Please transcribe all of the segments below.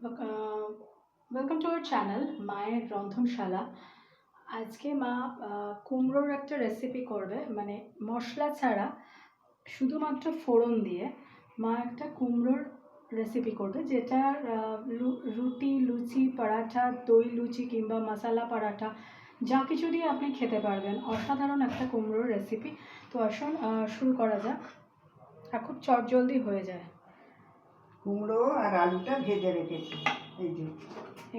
Welcome to our channel মায়ের রন্ধনশালা। আজকে মা কুমড়োর একটা রেসিপি করবে মানে মশলা ছাড়া শুধুমাত্র ফোড়ন দিয়ে মা একটা কুমড়োর রেসিপি করবে যেটা রুটি, লুচি, পরাঠা, দই লুচি কিংবা মশালা পরাঠা, যা কিছু দিয়ে আপনি খেতে পারবেন, অসাধারণ একটা কুমড়োর রেসিপি তো আসুন শুরু করা যাক। আর খুব চটজলদি হয়ে যায়। কুমড়ো আর আলুটা ভেজে রেখেছি। এই যে।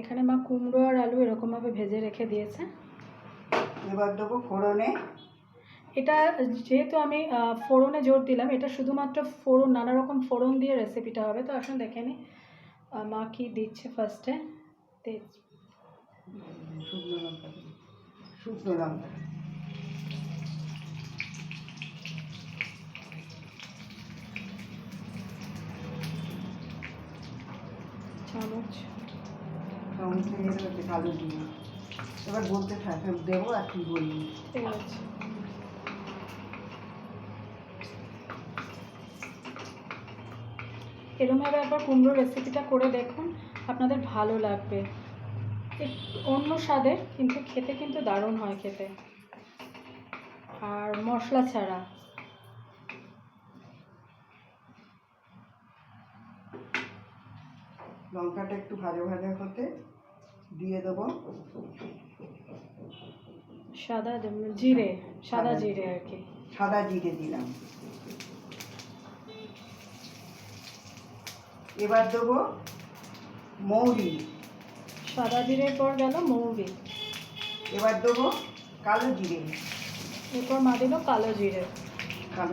এখানে মা কুমড়ো আর আলু এরকমভাবে ভেজে রেখে দিয়েছে। এবার দেবো ফোড়নে। এটা যেহেতু আমি ফোড়নে জোর দিলাম এটা শুধুমাত্র ফোড়ন নানা রকম ফোড়ন দিয়ে রেসিপিটা হবে। তো আসুন দেখে নিই মা কি দিচ্ছে ফার্স্টে তেজ শুকনো লঙ্কা। শুকনো লঙ্কা। চামচ। চামচ নিয়ে কালো দিয়ে। এবার বলতে থাক দেবো আর কি বলবি ঠিক আছে। এরমভাবে একবার কুমড়োর রেসিপিটা করে দেখুন আপনাদের ভালো লাগবে। অন্য স্বাদের কিন্তু খেতে কিন্তু দারুণ হয় খেতে। আর মশলা ছাড়া। লঙ্কাটা একটু ভাজা ভাজা হতে দিয়ে দেবো। সাদা জিরে সাদা জিরে আর কি। সাদা জিরে দিলাম। এবার দেবো মৌরি। সাদা জিরের পর গেল মৌরি। এবার দেবো কালো জিরে। এরপর মা দিল কালো জিরে।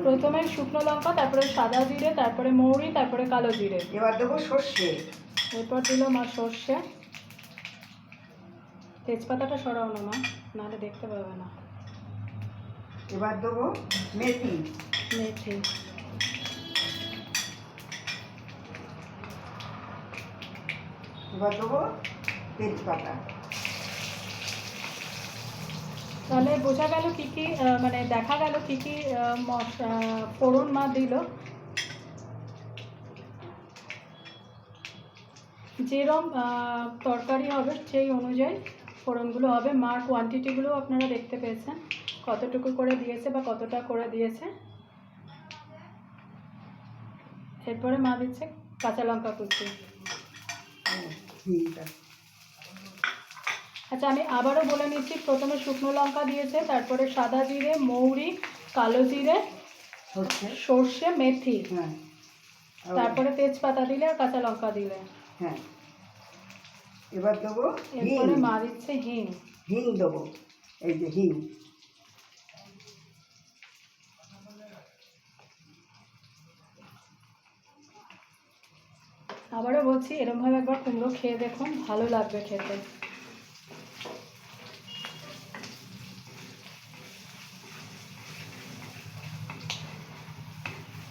প্রথমে শুকনো লঙ্কা তারপরে সাদা জিরে তারপরে মৌরি তারপরে কালো জিরে। এবার দেবো সর্ষে। এরপর দিল মা সর্ষে। তেজপাতাটা সরাও না মা নাহলে দেখতে পাবে না। এবার দেবো মেথি। মেথি। এবার দেবো তেজপাতা। তাহলে বোঝা গেল কী কী মানে দেখা গেল কী কী ফোড়ন মা দিল। যেরম তরকারি হবে সেই অনুযায়ী ফোড়নগুলো হবে। মার কোয়ান্টিটিগুলো আপনারা দেখতে পেয়েছেন কতটুকু করে দিয়েছে বা কতটা করে দিয়েছে। এরপরে মা দিচ্ছে কাঁচা লঙ্কা কুচি। আচ্ছা আমি আবারও বলে নিচ্ছি প্রথমে শুকনো লঙ্কা দিয়েছে তারপরে সাদা জিরে মৌরি কালো জিরে সর্ষে। সর্ষে মেথি। হ্যাঁ। তারপরে তেজপাতা দিলে আর কাঁচা লঙ্কা দিলে। হ্যাঁ। এবার দেবো হিং। মা দিচ্ছে হিং। হিং দেবো এই যে হিং। আবারও বলছি এরমভাবে একবার কুমড়ো খেয়ে দেখুন ভালো লাগবে খেতে।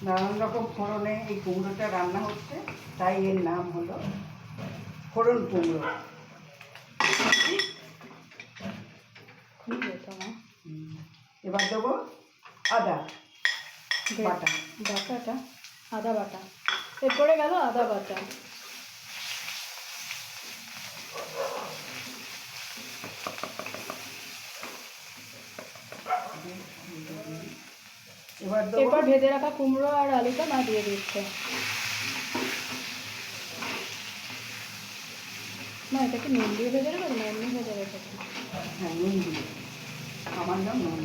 নানান রকম ফোড়নে এই কুমড়োটা রান্না হচ্ছে। তাই এর নাম হলো ফোড়ন কুমড়ো। এবার দেবো আদা বাটা। বাটাটা আদা বাটা। এরপরে গেল আদা বাটা। এবার এরপর ভেজে রাখা কুমড়ো আর আলুটা মা দিয়ে দিচ্ছে। মা এটা কি নুন দিয়ে ভেজে রেখেছো না এমনি ভেজে রেখেছো হ্যাঁ নুন দিয়ে আমার নাম নুন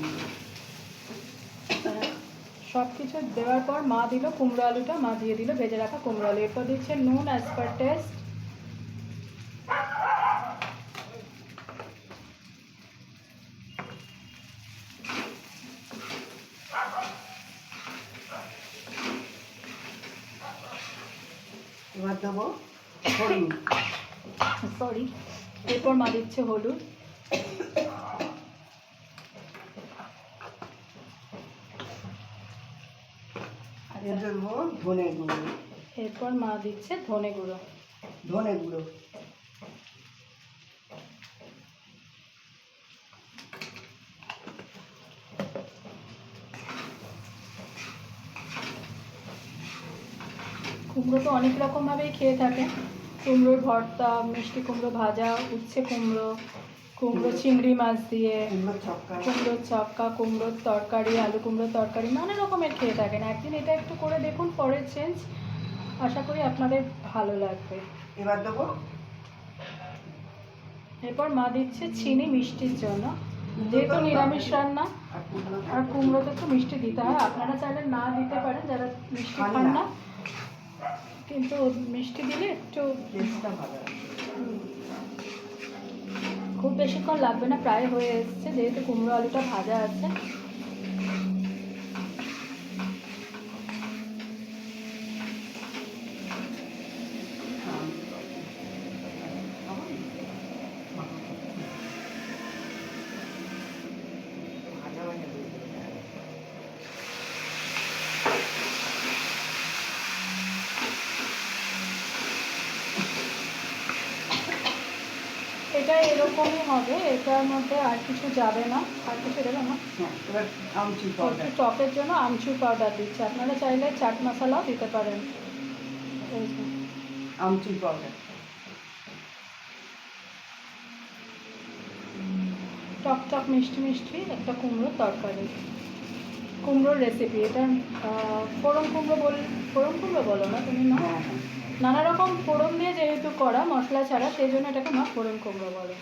সব কিছু দেওয়ার পর মা দিল কুমড়ো আলুটা মা দিয়ে দিল ভেজে রাখা কুমড়ো আলু। এরপর দিচ্ছে নুন অ্যাজ পার টেস্ট এবার দেবো হলুদ। সরি। এরপর মা দিচ্ছে হলুদ। দেবো ধনে গুঁড়ো। এরপর মা দিচ্ছে ধনে গুঁড়ো। ধনে গুঁড়ো। কুমড়ো তো অনেক রকমভাবেই খেয়ে থাকে। কুমড়োর ভর্তা মিষ্টি কুমড়ো ভাজা উচ্ছে কুমড়ো কুমড়ো চিংড়ি মাছ দিয়ে কুমড়ো ছক্কা। কুমড়োর কুমড়োর তরকারি আলু কুমড়োর তরকারি নানা রকমের খেয়ে থাকেন। একদিন এটা একটু করে দেখুন পরের চেঞ্জ। আশা করি আপনাদের ভালো লাগবে। এবার দেবো? এরপর মা দিচ্ছে চিনি মিষ্টির জন্য। যেহেতু নিরামিষ রান্না আর কুমড়োতে একটু মিষ্টি দিতে হয়। আপনারা চাইলে না দিতে পারেন যারা মিষ্টি খান না। কিন্তু মিষ্টি দিলে একটু টেস্টটা ভালো খুব বেশিক্ষণ লাগবে না প্রায় হয়ে এসছে যেহেতু কুমড়ো আলুটা ভাজা আছে। এটা এরকমই হবে এটার মধ্যে আর কিছু যাবে না। আর কিছু দেবে না? হ্যাঁ এবার আমচুর পাউডার টকের জন্য আমচুর পাউডার দিচ্ছে। আপনারা চাইলে চাট মশলাও দিতে পারেন। আমচুর পাউডার টক টক মিষ্টি মিষ্টি একটা কুমড়োর তরকারি। কুমড়োর রেসিপি এটা ফোড়ন কুমড়ো বল ফোড়ন কুমড়ো বলো না তুমি না? হ্যাঁ হ্যাঁ। নানা রকম ফোড়ন দিয়ে যেহেতু করা মশলা ছাড়া সেই জন্য এটাকে মা ফোড়ন কুমড়ো বলে।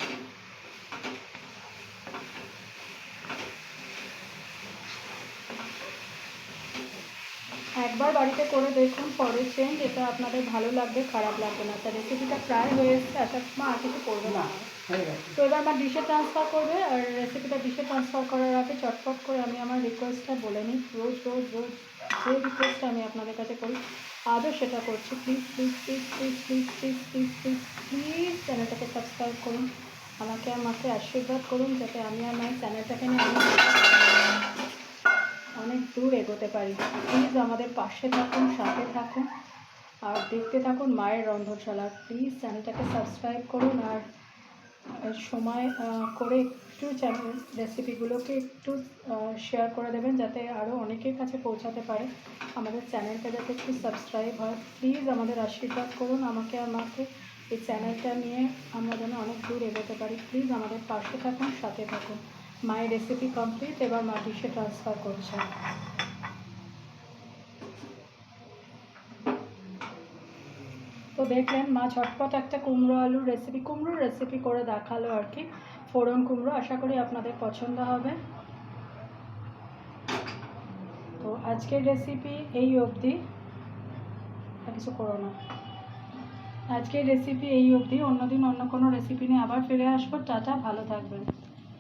একবার বাড়িতে করে দেখুন পরের চেঞ্জ এটা আপনাদের ভালো লাগবে খারাপ লাগবে না। তার রেসিপিটা প্রায় হয়ে এসেছে আশা মা আর কিছু করবে না। তো এবার আমার ডিশে ট্রান্সফার করবে আর রেসিপিটা ডিশে ট্রান্সফার করার আগে চটপট করে আমি আমার রিকোয়েস্টটা বলে নিই। রোজ রোজ রোজ যে রিকোয়েস্টটা আমি আপনাদের কাছে করি আজও সেটা করছি। Please please please please please please please please please চ্যানেলটাকে সাবস্ক্রাইব করুন। আমাকে আমাকে আশীর্বাদ করুন যাতে আমি আমার চ্যানেলটাকে নিয়ে অনেক দূর এগোতে পারি। প্লিজ আমাদের পাশে থাকুন, সাথে থাকুন আর দেখতে থাকুন মায়ের রন্ধনশালা। প্লিজ চ্যানেলটাকে সাবস্ক্রাইব করুন আর সময় করে একটু চ্যানেল রেসিপিগুলোকে একটু শেয়ার করে দেবেন যাতে আরও অনেকের কাছে পৌঁছাতে পারে। আমাদের চ্যানেলটা যাতে একটু সাবস্ক্রাইব হয় প্লিজ আমাদের আশীর্বাদ করুন। আমাকে আমাকে এই চ্যানেলটা নিয়ে আমরা যেন অনেক দূর এগোতে পারি। প্লিজ আমাদের পাশে থাকুন, সাথে থাকুন। মায়ের রেসিপি কমপ্লিট এবার মা ডিশে ট্রান্সফার করছে তো দেখলেন, মা ঝটপট একটা কুমড়ো আলুর রেসিপি কুমড়োর রেসিপি করে দেখাল আর কি। ফোড়ন কুমড়ো আশা করি আপনাদের পছন্দ হবে। তো আজকের রেসিপি এই অবধি। কিছু করো না। আজকের রেসিপি এই অবধি। অন্যদিন অন্য কোনো রেসিপি নিয়ে আবার ফিরে আসব। টাটা, ভালো থাকবেন।